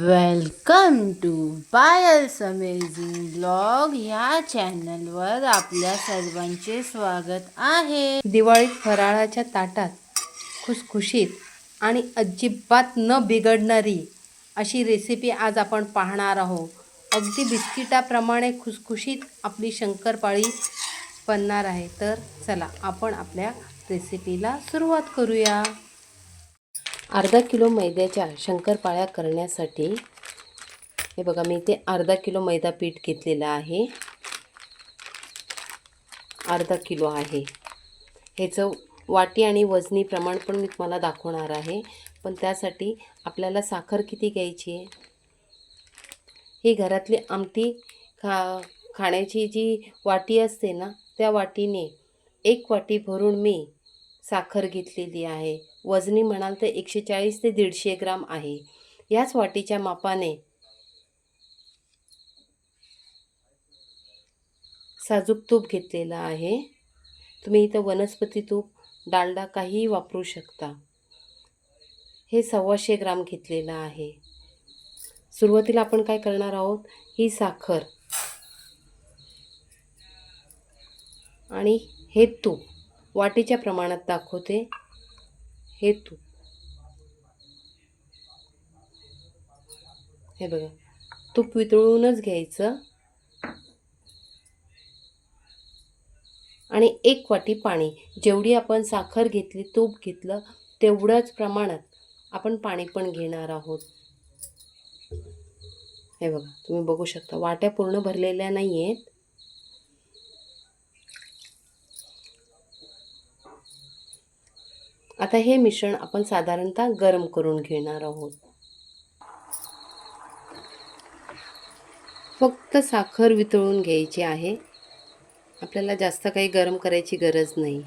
Welcome to Payal's amazing blog ह्या चॅनलवर आपल्या सर्वांचे स्वागत आहे. दिवाळीत फराळाच्या ताटात खुसखुशीत आणि अजिबात न बिघडणारी अशी रेसिपी आज आपण पाहणार आहोत. अगदी बिस्किटाप्रमाणे खुसखुशीत आपली शंकरपाळी बनणार आहे. तर चला आपण आपल्या रेसिपीला सुरुवात करूया. अर्धा किलो मैद्याच्या शंकरपाळ्या करण्यासाठी हे बघा मी इथे अर्धा किलो मैदा पीठ घेतलेलं आहे. अर्धा किलो आहे. ह्याचं वाटी आणि वजनी प्रमाण पण मी तुम्हाला दाखवणार आहे. पण त्यासाठी आपल्याला साखर किती घ्यायची आहे? ही घरातली आमटी खा खाण्याची जी वाटी असते ना त्या वाटीने एक वाटी भरून मी साखर घेतलेली आहे. वजनी म्हणाल तर एकशे चाळीस ते दीडशे ग्राम आहे. याच वाटीच्या मापाने साजूक तूप घेतलेलं आहे. तुम्ही इथं वनस्पती तूप डालडा काहीही वापरू शकता. हे सव्वाशे ग्राम घेतलेलं आहे. सुरुवातीला आपण काय करणार आहोत? ही साखर आणि हे तूप वाटीच्या प्रमाणात दाखवते. हे तूप हे बघा तूप वितळूनच घ्यायचं. आणि एक वाटी पाणी. जेवढी आपण साखर घेतली तूप घेतलं तेवढ्याच प्रमाणात आपण पाणी पण घेणार आहोत. हे बघा तुम्ही बघू शकता वाट्या पूर्ण भरलेल्या नाही आहेत आता हे मिश्रण आपण साधारणतः गरम करून घेणार आहोत. फक्त साखर वितळून घ्यायची आहे. आपल्याला जास्त काही गरम करायची गरज नाही.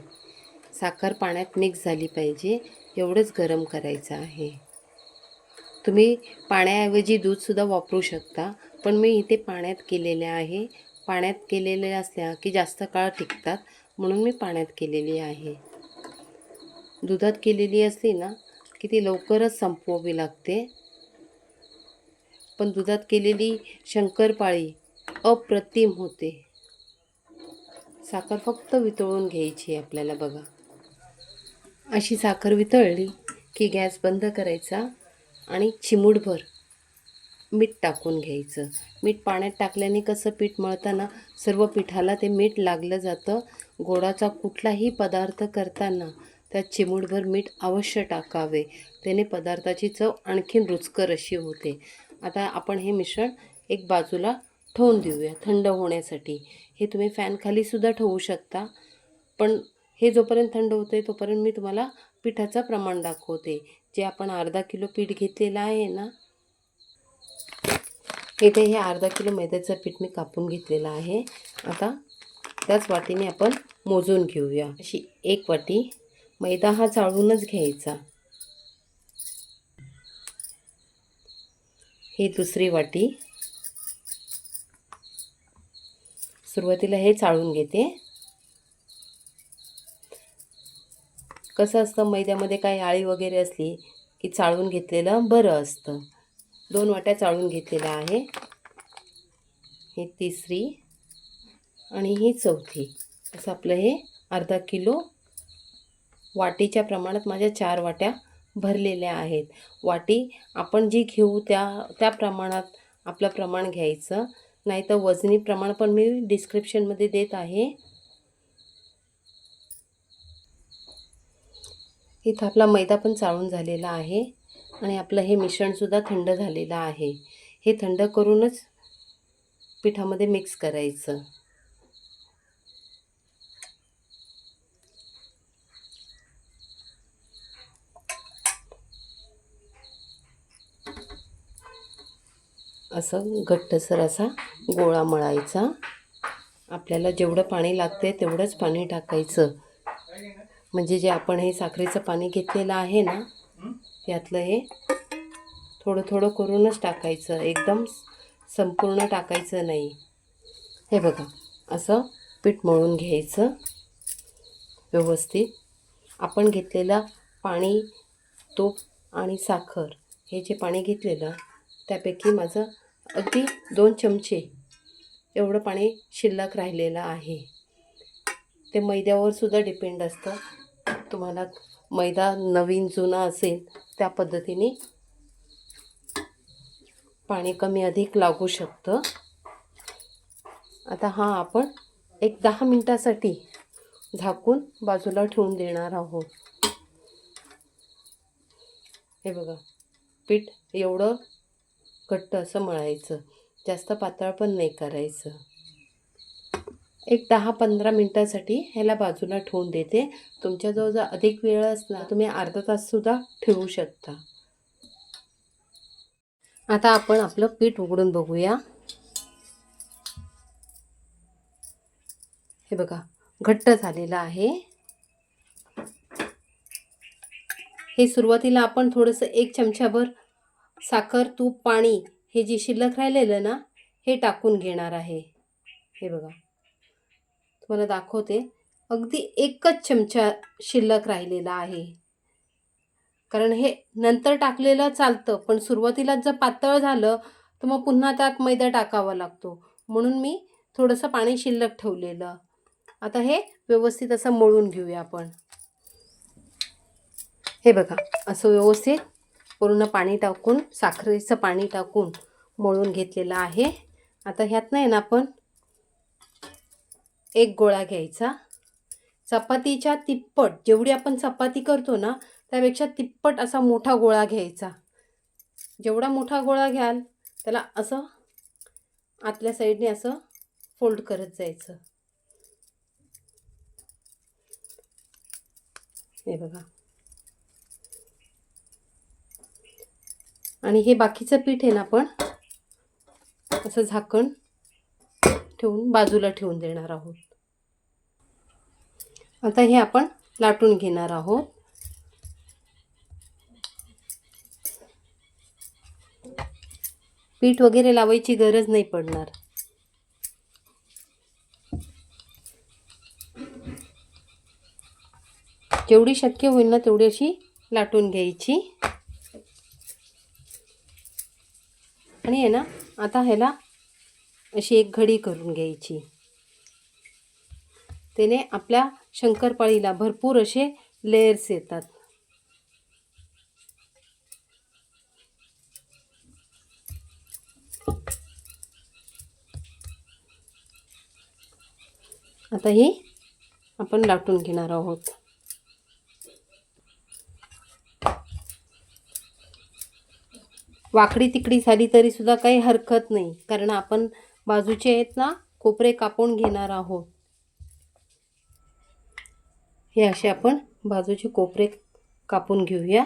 साखर पाण्यात मिक्स झाली पाहिजे. एवढंच गरम करायचं आहे. तुम्ही पाण्याऐवजी दूधसुद्धा वापरू शकता. पण मी इथे पाण्यात केलेले आहे. पाण्यात केलेले असल्या की जास्त काळ टिकतात. म्हणून मी पाण्यात केलेली आहे. दुधात केलेली असली ना की ती लवकरच संपवावी लागते. पण दुधात केलेली शंकरपाळी अप्रतिम होते. साखर फक्त वितळून घ्यायची आहे आपल्याला बघा. अशी साखर वितळली की गॅस बंद करायचा आणि चिमूटभर मीठ टाकून घ्यायचं. मीठ पाण्यात टाकल्याने कसं पीठ मळताना सर्व पिठाला ते मीठ लागलं जातं. गोडाचा कुठलाही पदार्थ करताना त्यात चिमूटभर मीठ अवश्य टाकावे. त्याने पदार्थाची चव आणखीन रुचकर अशी होते. आता आपण हे मिश्रण एक बाजूला ठेवून देऊया थंड होण्यासाठी. हे तुम्ही फॅनखालीसुद्धा ठेवू शकता. पण हे जोपर्यंत थंड होते तोपर्यंत मी तुम्हाला पिठाचं प्रमाण दाखवते. जे आपण अर्धा किलो पीठ घेतलेलं आहे ना? इथे हे अर्धा किलो मैद्याचं पीठ मी कापून घेतलेलं आहे. आता त्याच वाटीने आपण मोजून घेऊया. अशी एक वाटी मैदा हा चाळूनच घ्यायचा. ही दुसरी वाटी. सुरुवातीला हे चाळून घेते. कसं असतं मैद्यामध्ये काही आळी वगैरे असली की चाळून घेतलेलं बरं असतं. दोन वाट्या चाळून घेतलेल्या आहे. ही तिसरी आणि ही चौथी. असं आपलं हे अर्धा किलो वाटीच्या प्रमाणात माझ्या चार वाट्या भरलेल्या आहेत. वाटी आपण जी घेऊ त्या त्या प्रमाणात आपलं प्रमाण घ्यायचं. नाही तर वजनी प्रमाण पण मी डिस्क्रिप्शनमध्ये देत आहे. इथं आपला मैदा पण चाळून झालेला आहे आणि आपलं हे मिश्रणसुद्धा थंड झालेलं आहे. हे थंड करूनच पिठामध्ये मिक्स करायचं. असं घट्टसर असा गोळा मळायचा. आपल्याला जेवढं पाणी लागते तेवढंच पाणी टाकायचं. म्हणजे जे आपण हे साखरेचं पाणी घेतलेलं आहे ना यातलं हे थोडं थोडं करूनच टाकायचं. एकदम संपूर्ण टाकायचं नाही. हे बघा असं पीठ मळून घ्यायचं. व्यवस्थित. आपण घेतलेलं पाणी तूप आणि साखर हे जे पाणी घेतलेलं त्यापैकी माझं अगदी दोन चमचे एवढं पाणी शिल्लक राहिलेलं आहे. ते मैद्यावर सुद्धा डिपेंड असतं. तुम्हाला मैदा नवीन जुना असेल त्या पद्धतीने पाणी कमी अधिक लागू शकतं. आता हा आपण एक दहा मिनटासाठी झाकून बाजूला ठेवून देणार आहोत. हे बघा पीठ एवढं घट्ट असं मळायचं. जास्त पातळ पण नाही करायचं. एक दहा पंधरा मिनटासाठी ह्याला बाजूला ठेवून देते. तुमच्याजवळ जर अधिक वेळ असला तुम्ही अर्धा ताससुद्धा ठेवू शकता. आता आपण आपलं पीठ उघडून बघूया. हे बघा घट्ट झालेलं आहे. हे सुरुवातीला आपण थोडंसं एक चमच्याभर साखर तूप पाणी हे जे शिल्लक राहिलेलं ना हे टाकून घेणार आहे. हे बघा. तुम्हाला दाखवते. अगदी एकच चमचा शिल्लक राहिलेला आहे. कारण हे नंतर टाकलेलं चालतं पण सुरुवातीलाच जर पातळ झालं तर मग पुन्हा त्यात मैदा टाकावा लागतो. म्हणून मी थोडंसं पाणी शिल्लक ठेवलेलं. आता हे व्यवस्थित असं मळून घेऊया आपण. हे बघा असं व्यवस्थित पूर्ण पाणी टाकून साखरेचं पाणी टाकून मळून घेतलेलं आहे. आता ह्यात नाही ना आपण एक गोळा घ्यायचा. चपातीच्या तिप्पट जेवढी आपण चपाती करतो ना त्यापेक्षा तिप्पट असा मोठा गोळा घ्यायचा. जेवढा मोठा गोळा घ्याल त्याला असं आतल्या साईडने असं फोल्ड करत जायचं. हे बघा. आणि हे बाकीचं पीठ आहे ना आपण असं झाकण ठेवून बाजूला ठेवून देणार आहोत. आता हे आपण लाटून घेणार आहोत. पीठ वगैरे लावायची गरज नाही पडणार. जेवढी शक्य होईल ना तेवढी अशी लाटून घ्यायची. आणि आहे ना आता ह्याला अशी एक घडी करून घ्यायची. त्याने आपल्या शंकरपाळीला भरपूर असे लेयर्स येतात. आता ही आपण लाटून घेणार आहोत. वाकडी तिकडी झाली तरी सुद्धा काही हरकत नाही. कारण आपण बाजूचे आहेत ना कोपरे कापून घेणार आहोत. हे असे आपण बाजूचे कोपरे कापून घेऊया.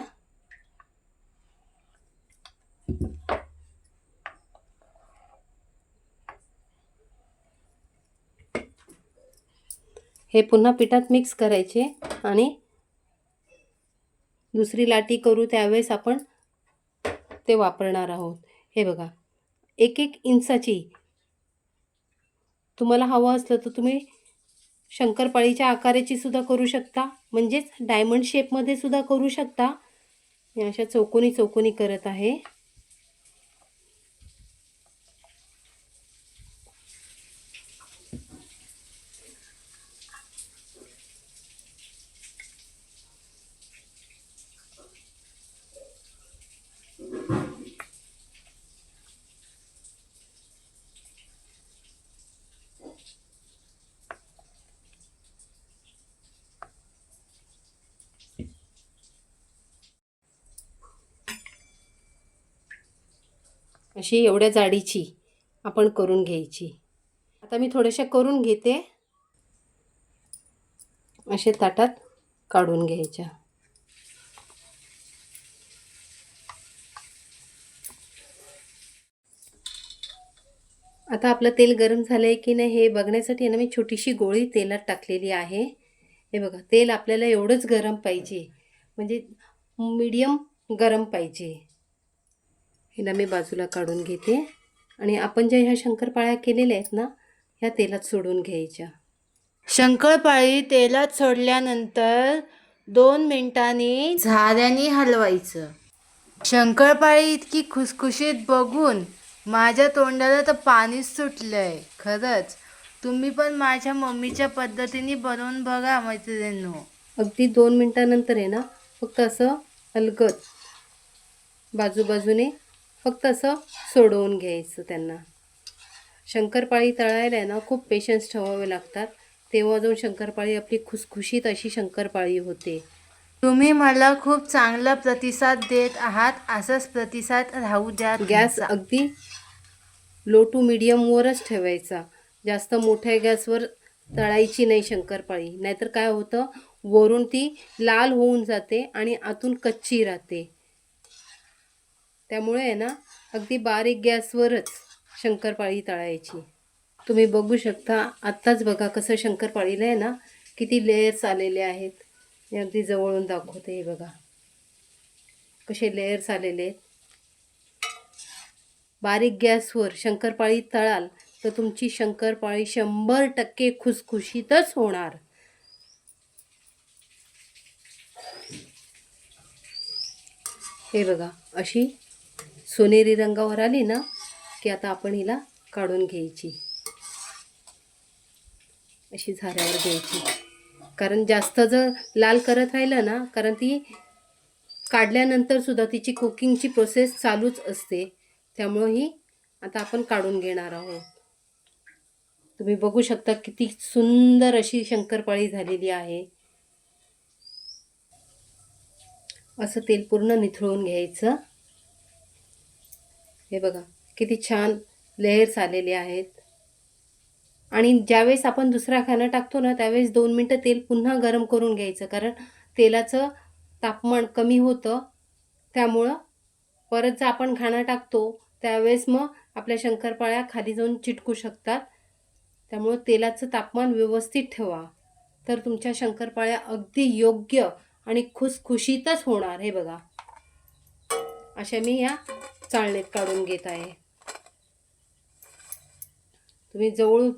हे पुन्हा पिठात मिक्स करायचे आणि दुसरी लाटी करू त्यावेळेस आपण ते वापरणार आहोत. हे बघा. एक एक इंचाची. तुम्हाला हवं असलं तर तुम्ही शंकरपाळीच्या आकाराची सुद्धा करू शकता. म्हणजेच डायमंड शेपमध्ये सुद्धा करू शकता. मी अशा चौकोनी चौकोनी करत आहे. अशी एवढ्या जाडीची आपण करून घ्यायची. आता मी थोड्याशा करून घेते. असे ताटात काढून घ्यायच्या. आता आपलं तेल गरम झालं आहे की नाही हे बघण्यासाठी ना मी छोटीशी गोळी तेलात टाकलेली आहे. हे बघा तेल आपल्याला एवढंच गरम पाहिजे. म्हणजे मीडियम गरम पाहिजे. हिला मी बाजूला काढून घेते. आणि आपण ज्या ह्या शंकरपाळ्या केलेल्या आहेत ना ह्या तेलात सोडून घ्यायच्या. शंकरपाळी तेलात सोडल्यानंतर दोन मिनिटांनी झाऱ्याने हलवायचं. शंकरपाळी इतकी खुसखुशीत बघून माझ्या तोंडाला तर पाणीच सुटलंय. खरंच तुम्ही पण माझ्या मम्मीच्या पद्धतीने बनवून बघा मैत्रिणींनो. अगदी दोन मिनटानंतर आहे ना फक्त असं अलगद बाजूबाजूने फक्त असं सोडवून घ्यायचं त्यांना. शंकरपाळी तळायला ना खूप पेशन्स ठेवावे लागतात. तेव्हा जाऊन शंकरपाळी आपली खुसखुशीत अशी शंकरपाळी होते. तुम्ही मला खूप चांगला प्रतिसाद देत आहात असाच प्रतिसाद राहू द्या गॅस. अगदी लो टू मिडियमवरच ठेवायचा. जास्त मोठ्या गॅसवर तळायची नाही शंकरपाळी. नाहीतर काय होतं वरून ती लाल होऊन जाते आणि आतून कच्ची राहते. त्यामुळे आहे ना अगदी बारीक गॅसवरच शंकरपाळी तळायची. तुम्ही बघू शकता आत्ताच बघा कसं शंकरपाळीला आहे ना किती लेयर्स आलेले आहेत. मी अगदी जवळून दाखवते हे बघा. कसे लेयर्स आलेले आहेत. बारीक गॅसवर शंकरपाळी तळाल तर तुमची शंकरपाळी शंभर टक्के खुसखुशीतच होणार. हे बघा अशी सोनेरी रंगावर आली ना की आता आपण हिला काढून घ्यायची. अशी झाऱ्यावर घ्यायची. कारण जास्त जर लाल करत राहिलं ना कारण ती काढल्यानंतर सुद्धा तिची कुकिंगची प्रोसेस चालूच असते. त्यामुळं ही आता आपण काढून घेणार आहोत. तुम्ही बघू शकता किती सुंदर अशी शंकरपाळी झालेली आहे. असं तेल पूर्ण निथळून घ्यायचं. हे बघा किती छान लेयर्स आलेले आहेत. आणि ज्यावेळेस आपण दुसरा खाना टाकतो ना त्यावेळेस दोन मिनटं तेल पुन्हा गरम करून घ्यायचं. कारण तेलाचं तापमान कमी होतं त्यामुळं परत जर आपण घाणा टाकतो त्यावेळेस मग आपल्या शंकरपाळ्या खाली जाऊन चिटकू शकतात. त्यामुळं तेलाचं तापमान व्यवस्थित ठेवा. तर तुमच्या शंकरपाळ्या अगदी योग्य आणि खुसखुशीतच होणार हे बघा. अशा मी या चाळणीत काढून घेत आहे. तुम्ही जवळून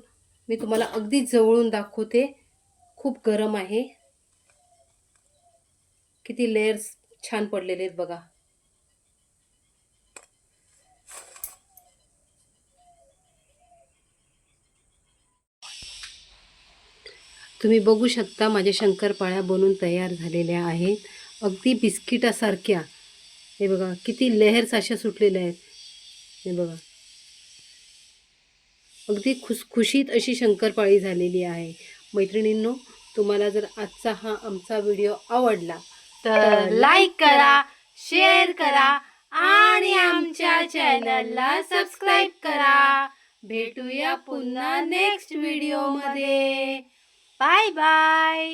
मी तुम्हाला अगदी जवळून दाखवते. खूप गरम आहे. किती लेयर्स छान पडलेले आहेत बघा. तुम्ही बघू शकता माझ्या शंकरपाळ्या बनून तयार झालेल्या आहेत. अगदी बिस्किटासारख्या. हे बघा किती लेहर्स अशा सुटलेल्या आहेत. हे बघा. अगदी खुसखुशीत अशी शंकरपाळी झालेली आहे. मैत्रिणींनो तुम्हाला जर आजचा हा आमचा व्हिडिओ आवडला तर लाईक करा शेअर करा आणि आमच्या चॅनलला सबस्क्राईब करा. भेटूया पुन्हा नेक्स्ट व्हिडिओमध्ये बाय बाय